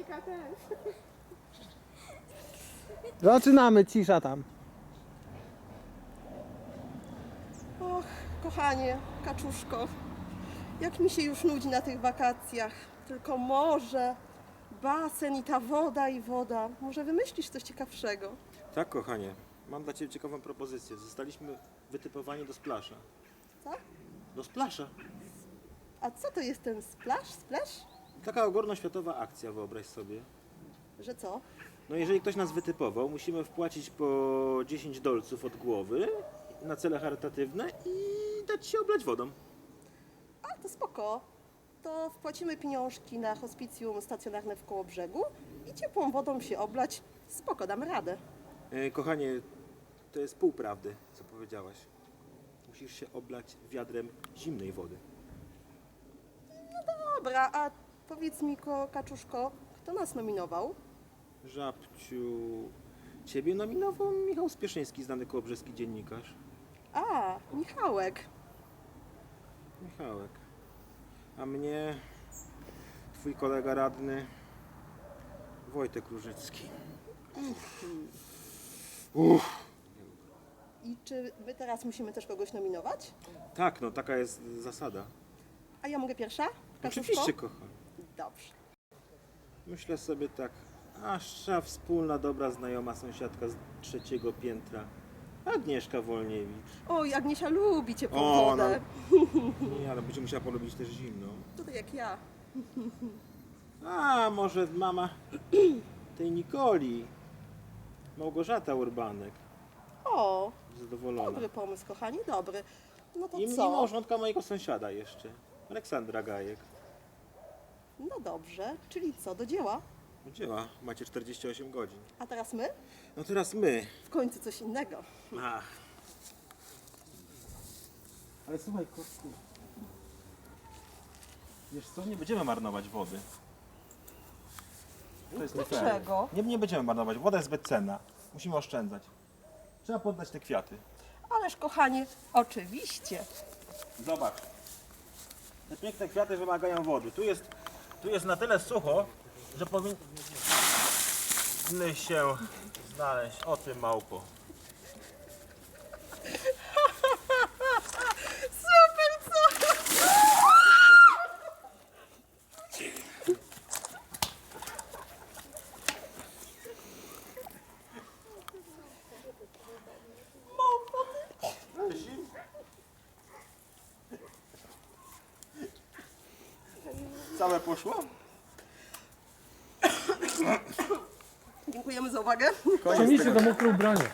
Monika też. Zaczynamy, cisza tam. Och, kochanie, kaczuszko, jak mi się już nudzi na tych wakacjach. Tylko morze, basen i ta woda i woda. Może wymyślisz coś ciekawszego? Tak, kochanie. Mam dla Ciebie ciekawą propozycję. Zostaliśmy wytypowani do splasza. Co? Do splasza? A co to jest ten splash, splash? Taka ogólnoświatowa akcja, wyobraź sobie. Że co? No jeżeli ktoś nas wytypował, musimy wpłacić po 10 dolców od głowy na cele charytatywne i dać się oblać wodą. A, to spoko. To wpłacimy pieniążki na hospicjum stacjonarne w Kołobrzegu i ciepłą wodą się oblać. Spoko, damy radę. E, kochanie, to jest pół prawdy, co powiedziałaś. Musisz się oblać wiadrem zimnej wody. Dobra, a powiedz mi, ko, kaczuszko, kto nas nominował? Żabciu, Ciebie nominował Michał Spieszyński, znany kołobrzeski dziennikarz. A, Michałek. Michałek. A mnie twój kolega radny Wojtek Różycki. I czy my teraz musimy też kogoś nominować? Tak, no taka jest zasada. A ja mogę pierwsza? Kaczuszko? Oczywiście, kocham. Dobrze. Myślę sobie tak, nasza wspólna, dobra znajoma sąsiadka z trzeciego piętra, Agnieszka Wolniewicz. Oj, Agniesia lubi ciepłą O, wodę. Nie, ale będzie musiała polubić też zimną. Tutaj jak ja. A, może mama tej Nikoli, Małgorzata Urbanek, O, zadowolona. dobry pomysł, kochani, dobry. No to I, I co? małżonka mojego sąsiada jeszcze, Aleksandra Gajek. No dobrze, czyli co, do dzieła? Dzieła, macie 48 godzin. A teraz my? No teraz my. W końcu coś innego. Ach. Ale słuchaj, kotku. Wiesz co, nie będziemy marnować wody. To jest nie fair. Dlaczego? Nie, nie będziemy marnować, woda jest bezcenna. Musimy oszczędzać. Trzeba poddać te kwiaty. Ależ kochanie, oczywiście. Zobacz. Te piękne kwiaty wymagają wody. Tu jest, tu jest na tyle sucho, że powinny się znaleźć. O tym małpo. Całe poszło? Dziękujemy za uwagę. Przenieście do mokre ubranie.